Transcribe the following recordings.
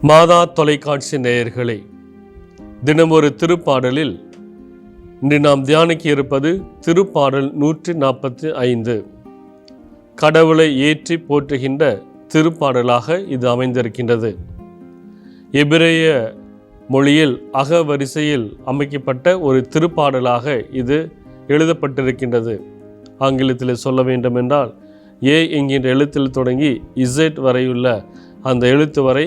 மாதா தொலைக்காட்சி நேயர்களே தினம் ஒரு திருப்பாடலில் இன்று நாம் தியானிக்க இருப்பது திருப்பாடல் நூற்றி நாற்பத்தி ஐந்து. கடவுளை ஏற்றி போற்றுகின்ற திருப்பாடலாக இது அமைந்திருக்கின்றது. எபிரேய மொழியில் அக வரிசையில் அமைக்கப்பட்ட ஒரு திருப்பாடலாக இது எழுதப்பட்டிருக்கின்றது. ஆங்கிலத்தில் சொல்ல வேண்டுமென்றால் ஏ என்கின்ற எழுத்தில் தொடங்கி இசட் வரையுள்ள அந்த எழுத்து வரை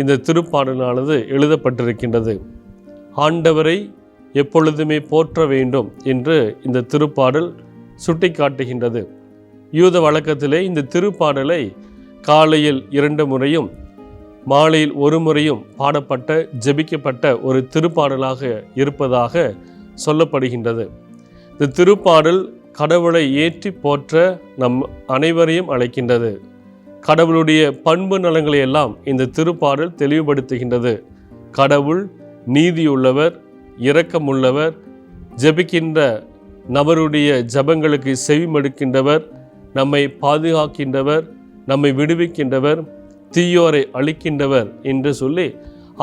இந்த திருப்பாடலானது எழுதப்பட்டிருக்கின்றது. ஆண்டவரை எப்பொழுதுமே போற்ற வேண்டும் என்று இந்த திருப்பாடல் சுட்டிக்காட்டுகின்றது. யூத வழக்கத்திலே இந்த திருப்பாடலை காலையில் இரண்டு முறையும் மாலையில் ஒரு முறையும் பாடப்பட்ட ஜெபிக்கப்பட்ட ஒரு திருப்பாடலாக இருப்பதாக சொல்லப்படுகின்றது. இந்த திருப்பாடல் கடவுளை ஏற்றி போற்ற நம் அனைவரையும் அழைக்கின்றது. கடவுளுடைய பண்பு நலங்களை எல்லாம் இந்த திருப்பாடல் தெளிவுபடுத்துகின்றது. கடவுள் நீதியுள்ளவர் இரக்கமுள்ளவர் ஜெபிக்கின்ற நபருடைய ஜபங்களுக்கு செவிமடுக்கின்றவர் நம்மை பாதுகாக்கின்றவர் நம்மை விடுவிக்கின்றவர் தீயோரை அழிக்கின்றவர் என்று சொல்லி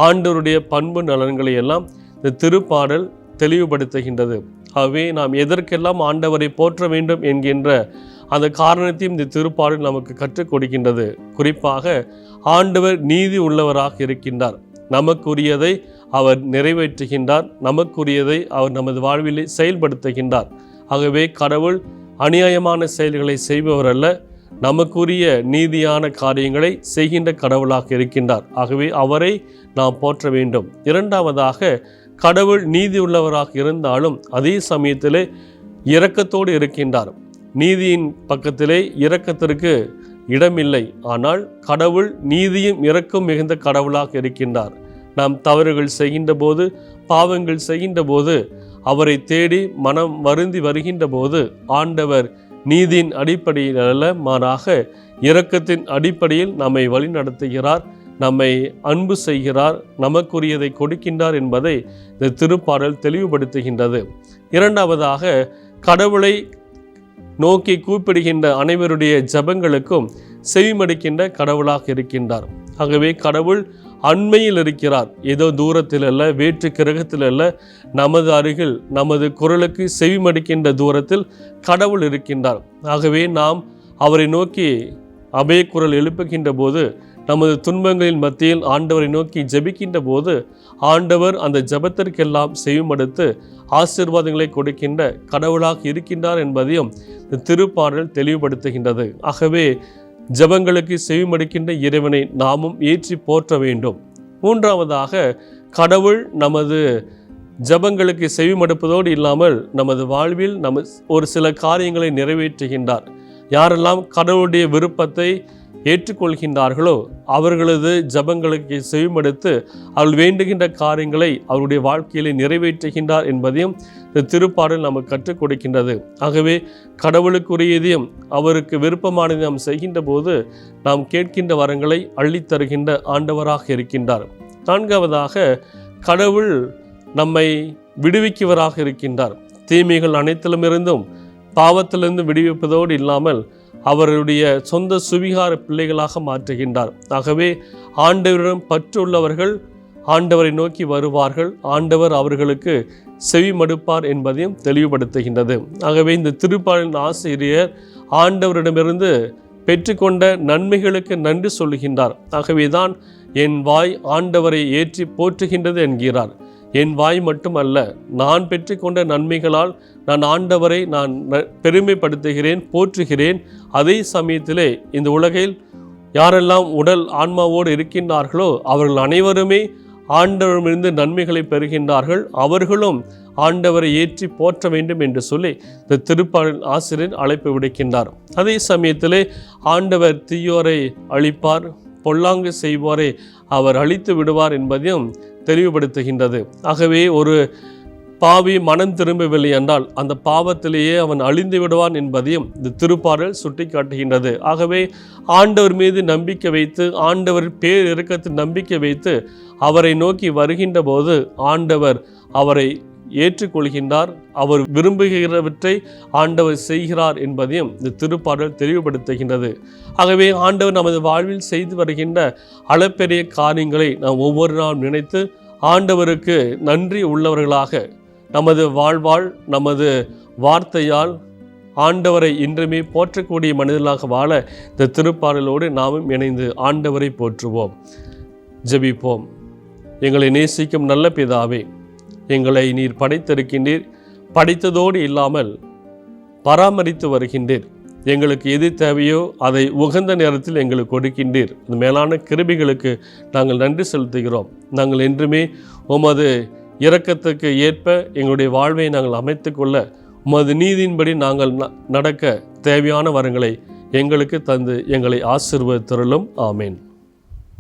ஆண்டவருடைய பண்பு நலன்களை எல்லாம் இந்த திருப்பாடல் தெளிவுபடுத்துகின்றது. ஆகவே நாம் எதற்கெல்லாம் ஆண்டவரை போற்ற வேண்டும் என்கின்ற அந்த காரணத்தையும் இந்த திருப்பாடல் நமக்கு கற்றுக் கொடுக்கின்றது. குறிப்பாக ஆண்டவர் நீதி உள்ளவராக இருக்கின்றார். நமக்குரியதை அவர் நிறைவேற்றுகின்றார். நமக்குரியதை அவர் நமது வாழ்விலே செயல்படுத்துகின்றார். ஆகவே கடவுள் அநியாயமான செயல்களை செய்பவர் அல்ல நமக்குரிய நீதியான காரியங்களை செய்கின்ற கடவுளாக இருக்கின்றார். ஆகவே அவரை நாம் போற்ற வேண்டும். இரண்டாவதாக கடவுள் நீதி உள்ளவராக இருந்தாலும் அதே சமயத்திலே இரக்கத்தோடு இருக்கின்றார். நீதியின் பக்கத்திலே இரக்கத்திற்கு இடமில்லை. ஆனால் கடவுள் நீதியும் இரக்கம் மிகுந்த கடவுளாக இருக்கின்றார். நாம் தவறுகள் செய்கின்ற போது பாவங்கள் செய்கின்ற போது அவரை தேடி மனம் வருந்தி வருகின்ற போது ஆண்டவர் நீதியின் அடிப்படையில் அல்ல மாறாக இரக்கத்தின் அடிப்படையில் நம்மை வழிநடத்துகிறார் நம்மை அன்பு செய்கிறார் நமக்குரியதை கொடுக்கின்றார் என்பதை இந்த திருப்பாடல் தெளிவுபடுத்துகின்றது. இரண்டாவதாக கடவுளை நோக்கி கூப்பிடுகின்ற அனைவருடைய ஜபங்களுக்கும் செவிமடுக்கின்ற கடவுளாக இருக்கின்றார். ஆகவே கடவுள் அண்மையில் இருக்கிறார். ஏதோ தூரத்தில் அல்ல வேற்று கிரகத்தில் அல்ல நமது அருகில் நமது குரலுக்கு செவிமடுக்கின்ற தூரத்தில் கடவுள் இருக்கின்றார். ஆகவே நாம் அவரை நோக்கி அபயக்குரல் எழுப்புகின்ற போது நமது துன்பங்களின் மத்தியில் ஆண்டவரை நோக்கி ஜெபிக்கின்ற போது ஆண்டவர் அந்த ஜெபத்திற்கெல்லாம் செய்யுமடுத்து ஆசீர்வாதங்களை கொடுக்கின்ற கடவுளாக இருக்கின்றார் என்பதையும் இந்த திருப்பாடல் தெளிவுபடுத்துகின்றது. ஆகவே ஜெபங்களுக்கு செவிமடுக்கின்ற இறைவனை நாமும் ஏற்றி போற்ற வேண்டும். மூன்றாவதாக கடவுள் நமது ஜபங்களுக்கு செவிமடுப்பதோடு இல்லாமல் நமது வாழ்வில் நம ஒரு சில காரியங்களை நிறைவேற்றுகின்றார். யாரெல்லாம் கடவுளுடைய விருப்பத்தை ஏற்றுக்கொள்கின்றார்களோ அவர்களது ஜபங்களுக்கு செவிமடுத்து அவள் வேண்டுகின்ற காரியங்களை அவருடைய வாழ்க்கையிலே நிறைவேற்றுகின்றார் என்பதையும் இந்த திருப்பாடல் நமக்கு கற்றுக் கொடுக்கின்றது. ஆகவே கடவுளுக்குரியதையும் அவருக்கு விருப்பமானதை நாம் செய்கின்ற போது நாம் கேட்கின்ற வரங்களை அள்ளித்தருகின்ற ஆண்டவராக இருக்கின்றார். நான்காவதாக கடவுள் நம்மை விடுவிக்கவராக இருக்கின்றார். தீமைகள் அனைத்திலுமிருந்தும் பாவத்திலிருந்து விடுவிப்பதோடு இல்லாமல் அவருடைய சொந்த சுவிகார பிள்ளைகளாக மாற்றுகின்றார். ஆகவே ஆண்டவரிடம் பற்றுள்ளவர்கள் ஆண்டவரை நோக்கி வருவார்கள். ஆண்டவர் அவர்களுக்கு செவி மடுப்பார் என்பதையும் தெளிவுபடுத்துகின்றது. ஆகவே இந்த திருப்பாளின் ஆசிரியர் ஆண்டவரிடமிருந்து பெற்றுக்கொண்ட நன்மைகளுக்கு நன்றி சொல்லுகின்றார். ஆகவேதான் என் வாய் ஆண்டவரை ஏற்றி போற்றுகின்றது என்கிறார். என் வாய் மட்டுமல்ல நான் பெற்றுக்கொண்ட நன்மைகளால் நான் ஆண்டவரை நான் பெருமைப்படுத்துகிறேன் போற்றுகிறேன். அதே சமயத்திலே இந்த உலகில் யாரெல்லாம் உடல் ஆன்மாவோடு இருக்கின்றார்களோ அவர்கள் அனைவருமே ஆண்டவரிடமிருந்து நன்மைகளை பெறுகின்றார்கள். அவர்களும் ஆண்டவரை ஏற்றி போற்ற வேண்டும் என்று சொல்லி இந்த திருப்பாடல் ஆசிரியர் அழைப்பு விடுக்கின்றார். அதே சமயத்திலே ஆண்டவர் தீயோரை அழிப்பார் பொல்லாங்கு செய்வோரை அவர் அழித்து விடுவார் என்பதையும் தெளிவுபடுத்துகின்றது. ஆகவே ஒரு பாவி மனம் திரும்பவில்லை என்றால் அந்த பாவத்திலேயே அவன் அழிந்து விடுவான் என்பதையும் இந்த திருப்பாடல் சுட்டிக்காட்டுகின்றது. ஆகவே ஆண்டவர் மீது நம்பிக்கை வைத்து ஆண்டவர் பேர் இறக்கத்தில் நம்பிக்கை வைத்து அவரை நோக்கி வருகின்ற போது ஆண்டவர் அவரை ஏற்றுக்கொள்கின்றார். அவர் விரும்புகிறவற்றை ஆண்டவர் செய்கிறார் என்பதையும் இந்த திருப்பாடல் தெளிவுபடுத்துகின்றது. ஆகவே ஆண்டவர் நமது வாழ்வில் செய்து வருகின்ற அளப்பெரிய காரியங்களை நாம் ஒவ்வொரு நாள் நினைத்து ஆண்டவருக்கு நன்றி உள்ளவர்களாக நமது வாழ்வாள் நமது வார்த்தையால் ஆண்டவரை இன்றுமே போற்றக்கூடிய மனிதர்களாக வாழ இந்த திருப்பாடலோடு நாமும் இணைந்து ஆண்டவரை போற்றுவோம். ஜெபிப்போம். எங்களை நேசிக்கும் நல்ல பிதாவே எங்களை நீர் படைத்திருக்கின்றீர். படைத்ததோடு இல்லாமல் பராமரித்து வருகின்றீர். எங்களுக்கு எது தேவையோ அதை உகந்த நேரத்தில் எங்களுக்கு கொடுக்கின்றீர். இந்த மேலான கிருபிகளுக்கு நாங்கள் நன்றி செலுத்துகிறோம். நாங்கள் என்றுமே உமது இரக்கத்துக்கு ஏற்ப எங்களுடைய வாழ்வை நாங்கள் அமைத்துக்கொள்ள உமது நீதியின்படி நாங்கள் ந- நடக்க தேவையான வரங்களை எங்களுக்கு தந்து எங்களை ஆசிர்வதித்தருளும். ஆமேன்.